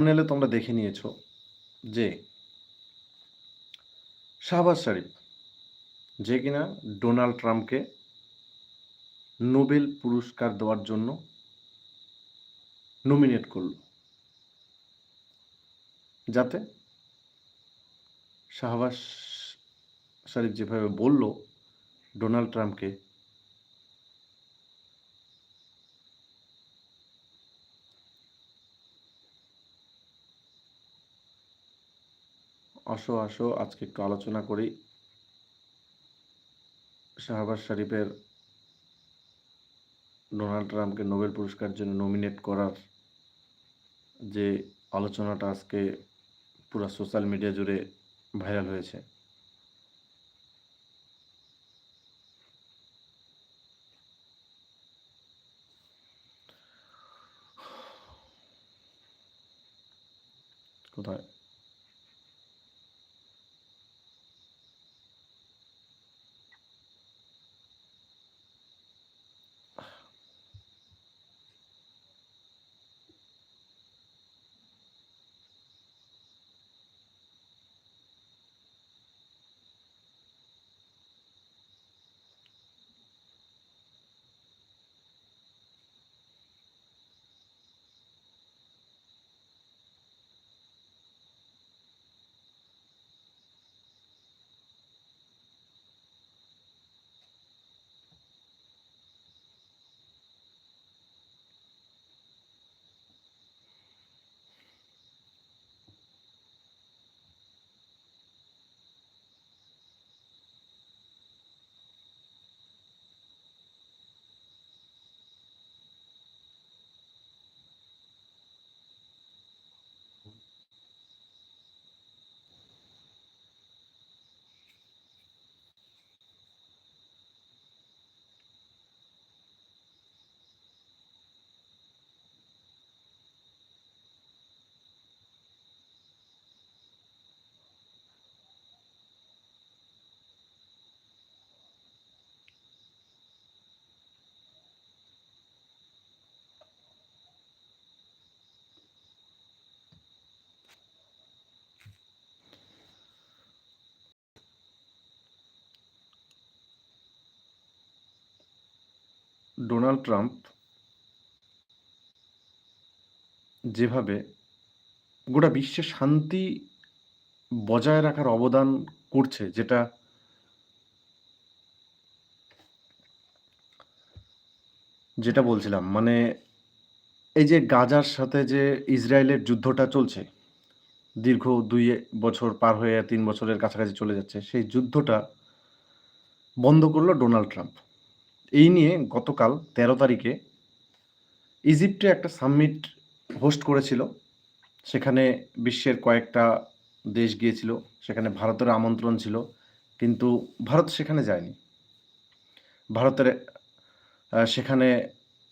থাম্বনেলে তোমরা দেখে নিয়েছো যে শাহবাজ শরীফ যে কিনা ডোনাল্ড ট্রাম্পকে নোবেল পুরস্কার দেওয়ার জন্য নমিনেট করল। যাতে শাহবাজ শরীফ যেভাবে বলল, ডোনাল্ড ট্রাম্পকে আসো আসো, আজকে একটু আলোচনা করি। শাহবাজ শরীফের ডোনাল্ড ট্রাম্পকে নোবেল পুরস্কার জন্য নমিনেট করার যে আলোচনাটা আজকে পুরো সোশ্যাল মিডিয়া জুড়ে ভাইরাল হয়েছে। কোথায়? ডোনাল্ড ট্রাম্প যেভাবে গোটা বিশ্বে শান্তি বজায় রাখার অবদান করছে, যেটা যেটা বলছিলাম মানে এই যে গাজার সাথে যে ইসরায়েলের যুদ্ধটা চলছে, দীর্ঘ দুই বছর পার হয়ে তিন বছরের কাছাকাছি চলে যাচ্ছে, সেই যুদ্ধটা বন্ধ করল ডোনাল্ড ট্রাম্প। এই নিয়ে গতকাল তেরো তারিখে ইজিপ্টে একটা সামিট হোস্ট করেছিল। সেখানে বিশ্বের কয়েকটা দেশ গিয়েছিল, সেখানে ভারতের আমন্ত্রণ ছিল, কিন্তু ভারত সেখানে যায়নি। ভারতের সেখানে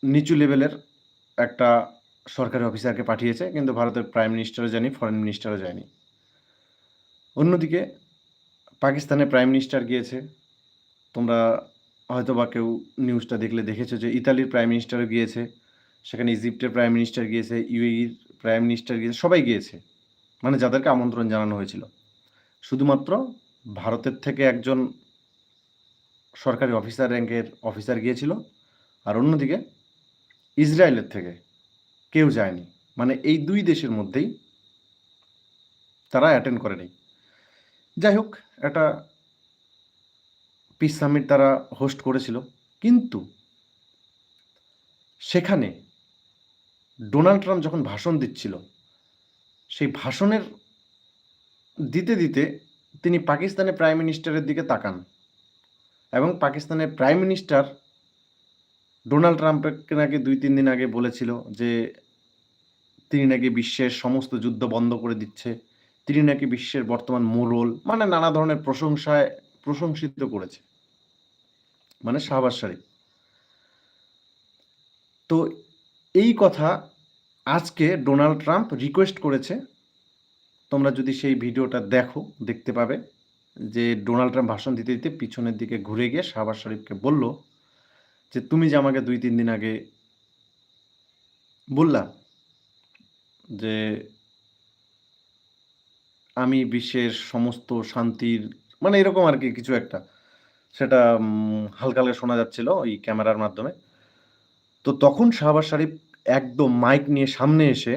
নিচু লেভেলের একটা সরকারি অফিসারকে পাঠিয়েছে, কিন্তু ভারতের প্রাইম মিনিস্টারও যায়নি, ফরেন মিনিস্টারও যায়নি। অন্যদিকে পাকিস্তানের প্রাইম মিনিস্টার গিয়েছে। তোমরা হয়তো বা কেউ নিউজটা দেখলে দেখেছ যে ইতালির প্রাইম মিনিস্টারও গিয়েছে, সেখানে ইজিপ্টের প্রাইম মিনিস্টার গিয়েছে ইউএইর প্রাইম মিনিস্টার গিয়েছে, সবাই গিয়েছে। মানে যাদেরকে আমন্ত্রণ জানানো হয়েছিল। শুধুমাত্র ভারতের থেকে একজন সরকারি অফিসার র্যাঙ্কের অফিসার গিয়েছিল, আর অন্যদিকে ইসরায়েলের থেকে কেউ যায়নি। মানে এই দুই দেশের মধ্যেই তারা অ্যাটেন্ড করেনি। যাই হোক, একটা পিস সামিট তারা হোস্ট করেছিল। কিন্তু সেখানে ডোনাল্ড ট্রাম্প যখন ভাষণ দিচ্ছিল, সেই ভাষণের দিতে দিতে তিনি পাকিস্তানের প্রাইম মিনিস্টারের দিকে তাকান এবং পাকিস্তানের প্রাইম মিনিস্টার ডোনাল্ড ট্রাম্পকে নাকি দুই তিন দিন আগে বলেছিল যে তিনি নাকি বিশ্বের সমস্ত যুদ্ধ বন্ধ করে দিচ্ছে, তিনি নাকি বিশ্বের বর্তমান মোরল মানে নানা ধরনের প্রশংসায় প্রশংসিত করেছে। মানে শাহবাজ শরীফ। তো এই কথা আজকে ডোনাল্ড ট্রাম্প রিকোয়েস্ট করেছে। তোমরা যদি সেই ভিডিওটা দেখো, দেখতে পাবে যে ডোনাল্ড ট্রাম্প ভাষণ দিতে দিতে পিছনের দিকে ঘুরে গিয়ে শাহবাজ শরীফকে বলল যে, তুমি যে আমাকে দুই, তিন দিন আগে বললা যে, আমি বিশ্বের সমস্ত শান্তির মানে এরকম আর কি কিছু একটা। সেটা হালকা হালকা শোনা যাচ্ছিল ওই ক্যামেরার মাধ্যমে। তো তখন শাহবাজ শরীফ একদম মাইক নিয়ে সামনে এসে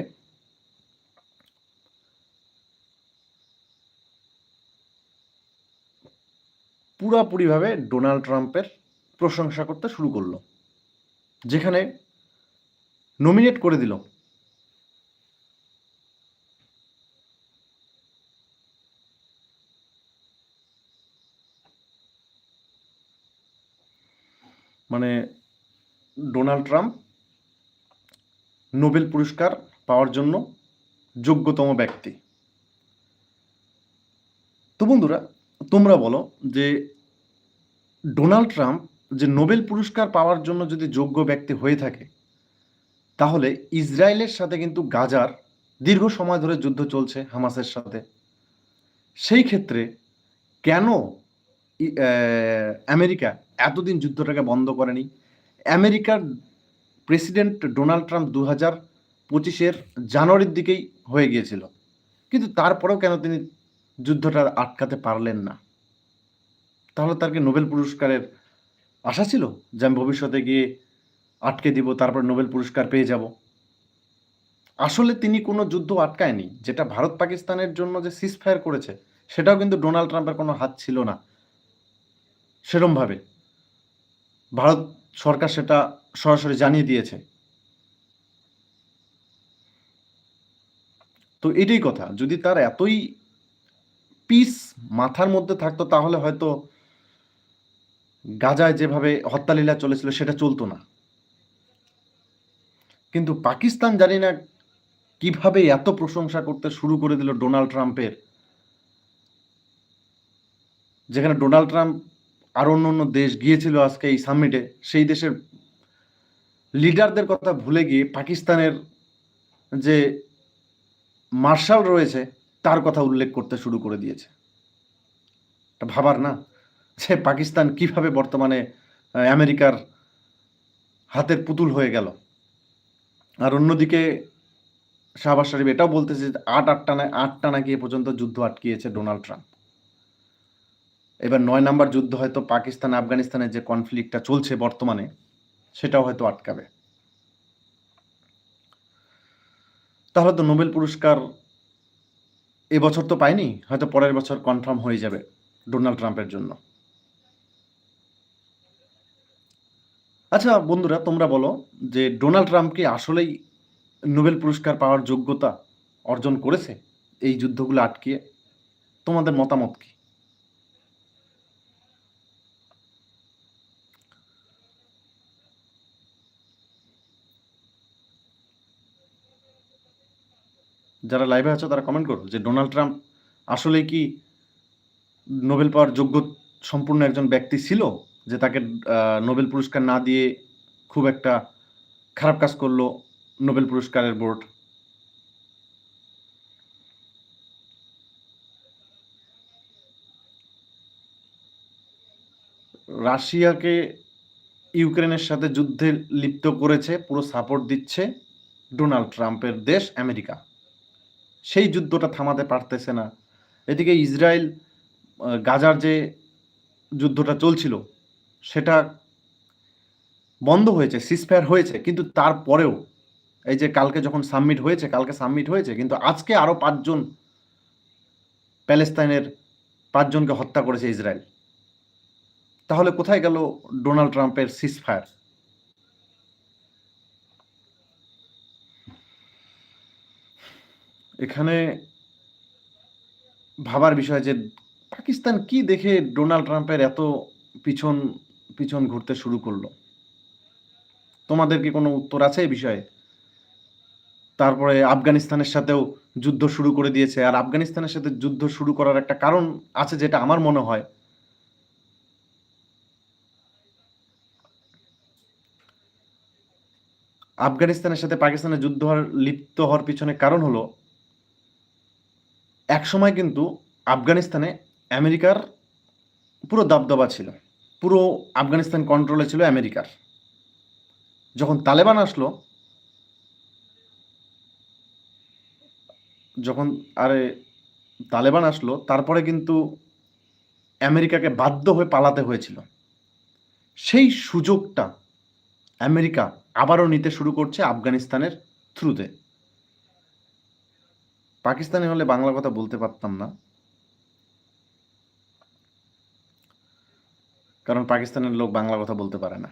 পুরাপুরিভাবে ডোনাল্ড ট্রাম্পের প্রশংসা করতে শুরু করল। যেখানে নমিনেট করে দিল। মানে ডোনাল্ড ট্রাম্প নোবেল পুরস্কার পাওয়ার জন্য যোগ্যতম ব্যক্তি। তো বন্ধুরা, তোমরা বলো যে ডোনাল্ড ট্রাম্প যে নোবেল পুরস্কার পাওয়ার জন্য যদি যোগ্য ব্যক্তি হয়ে থাকে, তাহলে ইসরায়েলের সাথে কিন্তু গাজার দীর্ঘ সময় ধরে যুদ্ধ চলছে হামাসের সাথে। সেই ক্ষেত্রে কেন আমেরিকা এতদিন যুদ্ধটাকে বন্ধ করেনি। আমেরিকার প্রেসিডেন্ট ডোনাল্ড ট্রাম্প দু হাজার পঁচিশের জানুয়ারির দিকেই হয়ে গিয়েছিল। কিন্তু তারপরেও কেন তিনি যুদ্ধটা আটকাতে পারলেন না? তাহলে তার কি নোবেল পুরস্কারের আশা ছিল যে আমি ভবিষ্যতে গিয়ে আটকে দিব, তারপর নোবেল পুরস্কার পেয়ে যাব? আসলে তিনি কোনো যুদ্ধ আটকায়নি। যেটা ভারত পাকিস্তানের জন্য যে সিজফায়ার করেছে, সেটাও কিন্তু ডোনাল্ড ট্রাম্পের কোনো হাত ছিল না। সেরমভাবে। ভারত সরকার সেটা সরাসরি জানিয়ে দিয়েছে। তো এটাই কথা, যদি তার এতই পিস মাথার মধ্যে থাকতো তাহলে হয়তো গাজায় যেভাবে হত্যালীলা চলেছিল সেটা চলতো না। কিন্তু পাকিস্তান জানি না কীভাবে এত প্রশংসা করতে শুরু করে দিল ডোনাল্ড ট্রাম্পের, যেখানে ডোনাল্ড ট্রাম্প আর অন্য অন্য দেশ গিয়েছিল আজকে এই সামিটে সেই দেশের লিডারদের কথা ভুলে গিয়ে পাকিস্তানের যে মার্শাল রয়েছে, তার কথা উল্লেখ করতে শুরু করে দিয়েছে। ভাবার না যে পাকিস্তান কীভাবে বর্তমানে আমেরিকার হাতের পুতুল হয়ে গেল। আর অন্যদিকে শাহবাজ শরীফ এটাও বলতেছে আট আটটা না, আটটা নাকি এ পর্যন্ত যুদ্ধ আটকিয়েছে ডোনাল্ড ট্রাম্প। এবার নয় নাম্বার যুদ্ধ হয়তো পাকিস্তান, আফগানিস্তানের যে কনফ্লিক্টটা চলছে বর্তমানে, সেটাও হয়তো আটকাবে। তাহলে তো নোবেল পুরস্কার এবছর তো পাইনি, হয়তো পরের বছর কনফার্ম হয়ে যাবে ডোনাল্ড ট্রাম্পের জন্য। আচ্ছা বন্ধুরা, তোমরা বলো যে ডোনাল্ড ট্রাম্প কি আসলেই নোবেল পুরস্কার পাওয়ার যোগ্যতা অর্জন করেছে এই যুদ্ধগুলো আটকিয়ে? তোমাদের মতামত কি? যারা লাইভে আছো, তারা কমেন্ট করো যে ডোনাল্ড ট্রাম্প আসলে কি নোবেল পাওয়ার যোগ্য সম্পূর্ণ একজন ব্যক্তি ছিল যে তাকে নোবেল পুরস্কার না দিয়ে খুব একটা খারাপ কাজ করল নোবেল পুরস্কারের বোর্ড রাশিয়াকে ইউক্রেনের সাথে যুদ্ধে লিপ্ত করেছে, পুরো সাপোর্ট দিচ্ছে ডোনাল্ড ট্রাম্পের দেশ আমেরিকা। সেই যুদ্ধটা থামাতে পারতেছে না। এদিকে ইসরায়েল গাজার যে যুদ্ধটা চলছিল, সেটা বন্ধ হয়েছে সিসফায়ার হয়েছে, কিন্তু তারপরেও এই যে কালকে যখন সাবমিট হয়েছে, কালকে সাবমিট হয়েছে, কিন্তু আজকে আরও পাঁচজন প্যালেস্তাইনের পাঁচজনকে হত্যা করেছে ইসরায়েল। তাহলে কোথায় গেল ডোনাল্ড ট্রাম্পের সিসফায়ার এখানে ভাবার বিষয় যে পাকিস্তান কি দেখে ডোনাল্ড ট্রাম্পের এত পিছন পিছন ঘুরতে শুরু করল? তোমাদের কি কোনো উত্তর আছে এই বিষয়ে? তারপরে আফগানিস্তানের সাথেও যুদ্ধ শুরু করে দিয়েছে, আর আফগানিস্তানের সাথে যুদ্ধ শুরু করার একটা কারণ আছে যেটা আমার মনে হয়। আফগানিস্তানের সাথে পাকিস্তানের যুদ্ধ হওয়ার, লিপ্ত হওয়ার পিছনে কারণ হলো এক সময় কিন্তু আফগানিস্তানে আমেরিকার পুরো দবদবা ছিল। পুরো আফগানিস্তান কন্ট্রোলে ছিল আমেরিকার। যখন তালেবান আসলো, যখন আরে তালেবান আসলো, তারপরে কিন্তু আমেরিকাকে বাধ্য হয়ে পালাতে হয়েছিল। সেই সুযোগটা আমেরিকা আবারও নিতে শুরু করছে আফগানিস্তানের থ্রুতে পাকিস্তানি হলে বাংলা কথা বলতে পারতাম না। কারণ পাকিস্তানের লোক বাংলা কথা বলতে পারে না।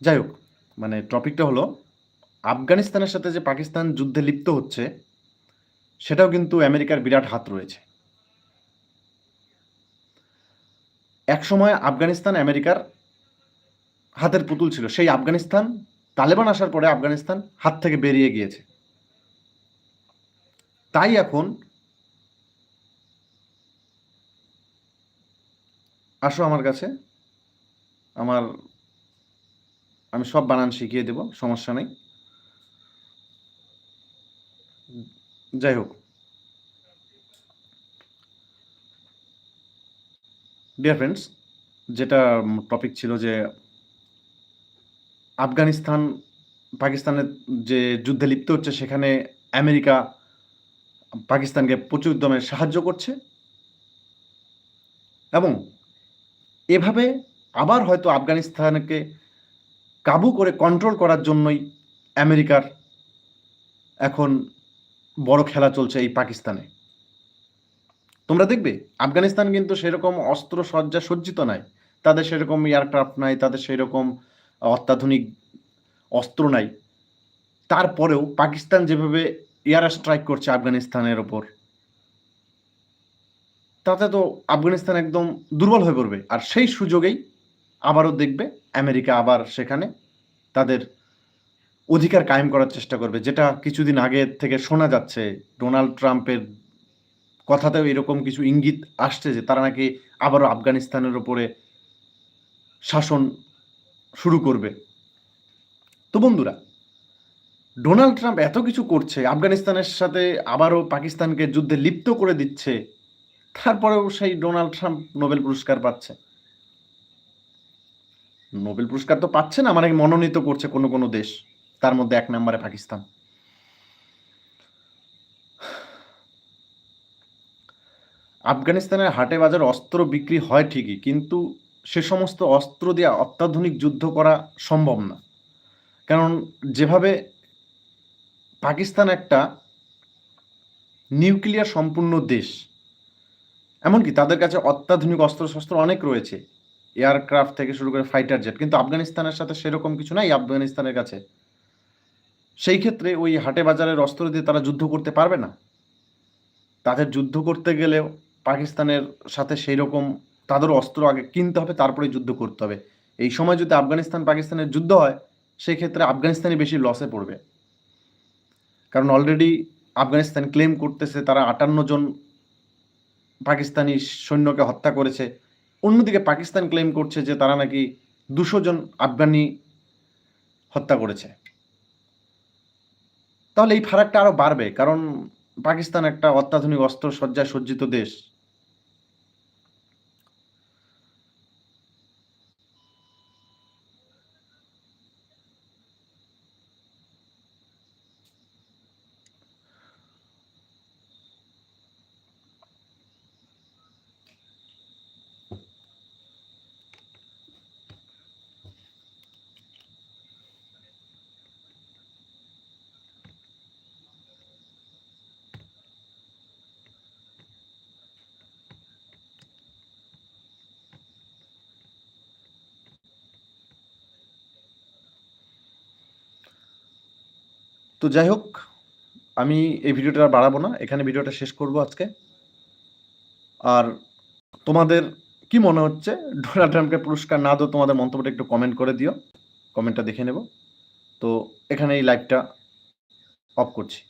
যাই হোক মানে টপিকটা হলো, আফগানিস্তানের সাথে যে পাকিস্তান যুদ্ধে লিপ্ত হচ্ছে, সেটাও কিন্তু আমেরিকার বিরাট হাত রয়েছে। একসময় আফগানিস্তান আমেরিকার হাতের পুতুল ছিল। সেই আফগানিস্তান, তালেবান আসার পরে আফগানিস্তান হাত থেকে বেরিয়ে গিয়েছে। তাই এখন আসো আমার কাছে। আমার, আমি সব বানান শিখিয়ে দেব, সমস্যা নেই। যাই হোক। ডিয়ার ফ্রেন্ডস যেটা টপিক ছিল যে আফগানিস্তান, পাকিস্তানের যে যুদ্ধে লিপ্ত হচ্ছে, সেখানে আমেরিকা পাকিস্তানকে প্রচুর দমে সাহায্য করছে এবং এভাবে আবার হয়তো আফগানিস্তানকে কাবু করে কন্ট্রোল করার জন্যই আমেরিকার এখন বড় খেলা চলছে এই পাকিস্তানে। তোমরা দেখবে, আফগানিস্তান কিন্তু সেরকম অস্ত্র সজ্জা সজ্জিত নাই। তাদের সেরকম এয়ারক্রাফট নাই, তাদের সেরকম অত্যাধুনিক অস্ত্র নাই। তারপরেও পাকিস্তান যেভাবে এয়ার স্ট্রাইক করছে আফগানিস্তানের ওপর। তাতে তো আফগানিস্তান একদম দুর্বল হয়ে পড়বে। আর সেই সুযোগেই আবারও দেখবে আমেরিকা আবার সেখানে তাদের অধিকার কায়েম করার চেষ্টা করবে, যেটা কিছুদিন আগে থেকে শোনা যাচ্ছে। ডোনাল্ড ট্রাম্পের কথাতেও এরকম কিছু ইঙ্গিত আসছে যে তারা নাকি আবারও আফগানিস্তানের ওপরে শাসন শুরু করবে। তো বন্ধুরা ডোনাল্ড ট্রাম্প এত কিছু করছে, আফগানিস্তানের সাথে আবারও পাকিস্তানকে যুদ্ধে লিপ্ত করে দিচ্ছে, তারপরেও সেই ডোনাল্ড ট্রাম্প নোবেল পুরস্কার পাচ্ছে। নোবেল পুরস্কার তো পাচ্ছে না মানে মনোনীত করছে কোনো কোনো দেশ, তার মধ্যে এক নম্বরে পাকিস্তান। আফগানিস্তানের হাটে বাজার অস্ত্র বিক্রি হয় ঠিকই, কিন্তু সে সমস্ত অস্ত্র দিয়ে অত্যাধুনিক যুদ্ধ করা সম্ভব না। কারণ যেভাবে পাকিস্তান একটা নিউক্লিয়ার সম্পূর্ণ দেশ। এমনকি তাদের কাছে অত্যাধুনিক অস্ত্রশস্ত্র অনেক রয়েছে। এয়ারক্রাফট থেকে শুরু করে ফাইটার জেট। কিন্তু আফগানিস্তানের সাথে সেরকম কিছু নাই আফগানিস্তানের কাছে। সেই ক্ষেত্রে ওই হাটে বাজারের অস্ত্র দিয়ে তারা যুদ্ধ করতে পারবে না। তাদের যুদ্ধ করতে গেলেও পাকিস্তানের সাথে সেই রকম তাদেরও অস্ত্র আগে কিনতে হবে তারপরে যুদ্ধ করতে হবে। এই সময় যদি আফগানিস্তান পাকিস্তানের যুদ্ধ হয় সেই ক্ষেত্রে আফগানিস্তানই বেশি লসে পড়বে। কারণ অলরেডি আফগানিস্তান ক্লেম করতেছে, তারা আটান্ন জন পাকিস্তানি সৈন্যকে হত্যা করেছে। অন্যদিকে পাকিস্তান ক্লেম করছে যে তারা নাকি দুশো জন আফগানি হত্যা করেছে। তাহলে এই ফারাকটা আরও বাড়বে, কারণ পাকিস্তান একটা অত্যাধুনিক অস্ত্র সজ্জায় সজ্জিত দেশ। তো যাই হোক আমি এই ভিডিওটা আর বাড়াবো না। এখানে ভিডিওটা শেষ করব আজকে। আর তোমাদের কি মনে হচ্ছে? ডোনাল্ড ট্রাম্পকে পুরস্কার না দো তোমাদের মন্তব্যটা একটু কমেন্ট করে দিও। কমেন্টটা দেখে নেব। তো এখানে এই লাইভটা অফ করছি।